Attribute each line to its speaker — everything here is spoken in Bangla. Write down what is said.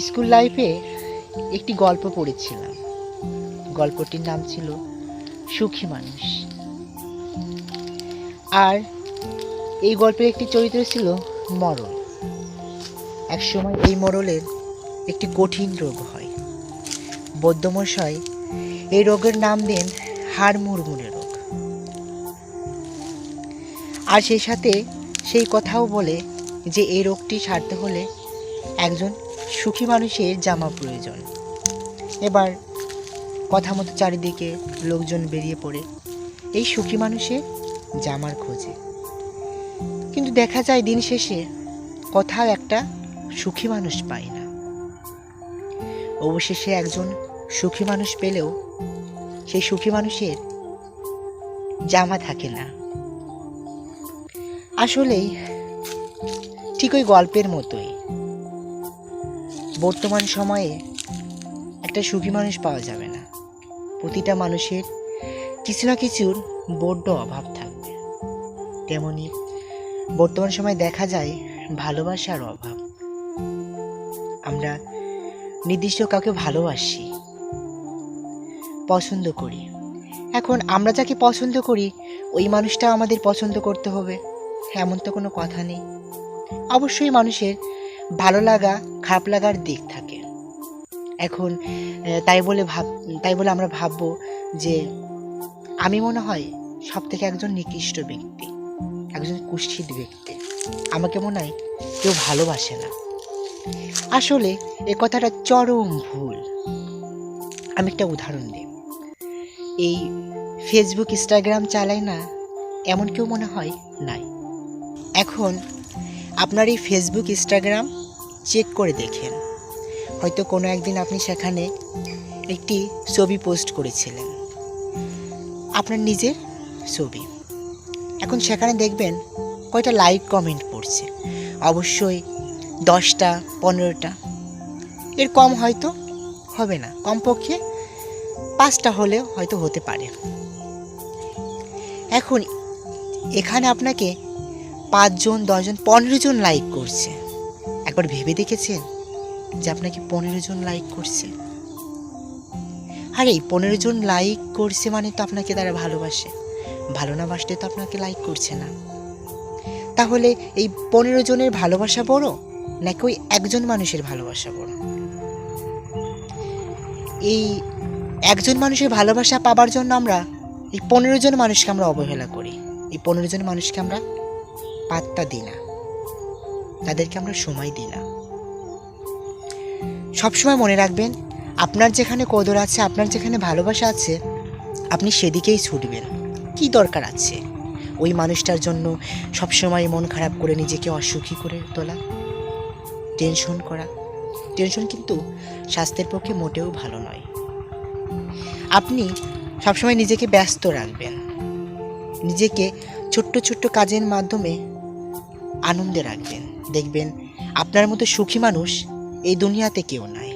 Speaker 1: স্কুল লাইফে একটি গল্প পড়েছিলাম। গল্পটির নাম ছিল সুখী মানুষ। আর এই গল্পের একটি চরিত্র ছিল মরল একসময় এই মরলের একটি কঠিন রোগ হয়। বৌদ্ধমশাই এই রোগের নাম দেন হাড় মুড়মুড়ে রোগ। আর সেই সাথে সেই কথাও বলে যে এই রোগটি সারতে হলে একজন সুখী মানুষের জামা প্রয়োজন। এবার কথা মতো চারিদিকে লোকজন বেরিয়ে পড়ে। এই সুখী মানুষের জামার খোঁজে। কিন্তু দেখা যায় দিন শেষে কোথাও একটা সুখী মানুষ পায় না। অবশেষে একজন সুখী মানুষ পেলেও সেই সুখী মানুষের জামা থাকে না। আসলেই ঠিক ওই গল্পের মতোই। বর্তমান সময়ে একটা সুখী মানুষ পাওয়া যাবে না। প্রতিটা মানুষের কিছু না কিছুর বড্ড অভাব থাকবে। তেমনি বর্তমান সময়ে দেখা যায় ভালোবাসার অভাব। আমরা নির্দিষ্ট কাউকে ভালোবাসি, পছন্দ করি। এখন আমরা যাকে পছন্দ করি, ওই মানুষটা আমাদের পছন্দ করতে হবে, এমন তো কোনো কথা নেই। অবশ্যই মানুষের ভালো লাগা, খারাপ লাগার দিক থাকে। এখন তাই বলে ভাব, তাই বলে আমরা ভাববো যে আমি মনে হয় সব থেকে একজন নিকৃষ্ট ব্যক্তি, একজন কুষ্ঠিত ব্যক্তি। আমাকে মনে হয় কেউ ভালোবাসে না। আসলে এ কথাটা চরম ভুল। আমি একটা উদাহরণ দিই। এই ফেসবুক ইনস্টাগ্রাম চালাই না, এমন কেউ মনে হয় নাই। এখন আপনার এই ফেসবুক ইনস্টাগ্রাম চেক করে দেখেন। হয়তো কোনো একদিন আপনি সেখানে একটি ছবি পোস্ট করেছিলেন। আপনার নিজের ছবি। এখন সেখানে দেখবেন কয়টা লাইক কমেন্ট পড়ছে। অবশ্যই দশটা, পনেরোটা। এর কম হয়তো হবে না। কমপক্ষে পাঁচটা হলেও হয়তো হতে পারে। এখন এখানে আপনাকে পাঁচজন, দশজন পনেরো জন লাইক করছে। একবার ভেবে দেখেছেন যে আপনাকে পনেরো জন লাইক করছে? আর পনেরো জন লাইক করছে মানে তো আপনাকে তারা ভালোবাসে। ভালো না বাসলে তো আপনাকে লাইক করছে না। তাহলে এই পনেরো জনের ভালোবাসা বড়, নাকি ওই একজন মানুষের ভালোবাসা বড়? এই একজন মানুষের ভালোবাসা পাবার জন্য আমরা, এই পনেরো জন মানুষকে আমরা অবহেলা করি। এই পনেরো জন মানুষকে আমরা পাত্তা দিই না তাদেরকে আমরা সময় দিই না সবসময় মনে রাখবেন, আপনার যেখানে কদর আছে, আপনার যেখানে ভালোবাসা আছে, আপনি সেদিকেই ছুটবেন। কি দরকার আছে? ওই মানুষটার জন্য সবসময় মন খারাপ করে নিজেকে অসুখী করে তোলা, টেনশন করা। টেনশন কিন্তু স্বাস্থ্যের পক্ষে মোটেও ভালো নয়। আপনি সবসময় নিজেকে ব্যস্ত রাখবেন। নিজেকে ছোট্ট ছোট্ট কাজের মাধ্যমে আনন্দে রাখবেন। দেখবেন আপনার মতো সুখী মানুষ এই দুনিয়াতে কেউ নাই।